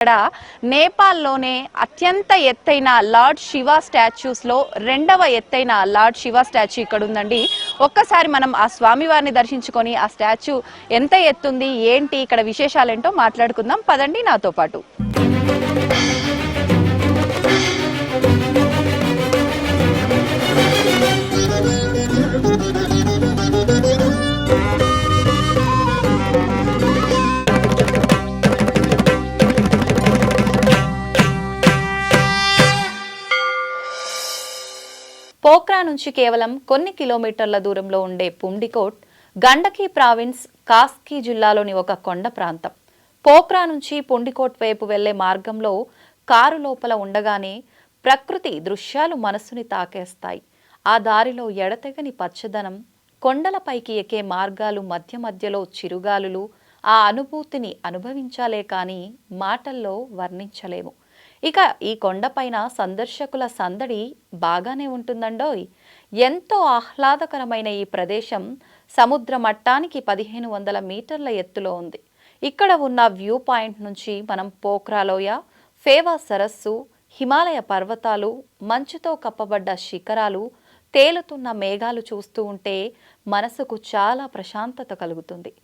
ఇక్కడ నేపాల్లోనే అత్యంత ఎత్తైన లార్డ్ శివ స్టాచ్యూస్లో రెండవ ఎత్తైన లార్డ్ శివ స్టాచ్యూ ఇక్కడ ఉందండి ఒక్కసారి మనం ఆ స్వామివారిని దర్శించుకొని ఆ స్టాచ్యూ ఎంత ఎత్తుంది ఏంటి ఇక్కడ విశేషాలేంటో మాట్లాడుకుందాం. పదండి నాతో పాటు. పోక్రా నుంచి కేవలం కొన్ని కిలోమీటర్ల దూరంలో ఉండే పుండికోట్ గండకీ ప్రావిన్స్ కాస్కీ జిల్లాలోని ఒక కొండ ప్రాంతం. పోక్రా నుంచి పుండికోట్ వైపు వెళ్ళే మార్గంలో కారు లోపల ఉండగానే ప్రకృతి దృశ్యాలు మనస్సుని తాకేస్తాయి. ఆ దారిలో ఎడతెగని పచ్చదనం కొండలపైకి ఎక్కే మార్గాలు మధ్య మధ్యలో చిరుగాలులు ఆ అనుభూతిని అనుభవించాలే కానీ మాటల్లో వర్ణించలేము. ఇక ఈ కొండపైన సందర్శకుల సందడి బాగానే ఉంటుందండోయ్. ఎంతో ఆహ్లాదకరమైన ఈ ప్రదేశం సముద్ర మట్టానికి పదిహేను వందల మీటర్ల ఎత్తులో ఉంది. ఇక్కడ ఉన్న వ్యూ పాయింట్ నుంచి మనం పోఖ్రాలోయ ఫేవా సరస్సు హిమాలయ పర్వతాలు మంచుతో కప్పబడ్డ శిఖరాలు తేలుతున్న మేఘాలు చూస్తూ ఉంటే మనసుకు చాలా ప్రశాంతత కలుగుతుంది.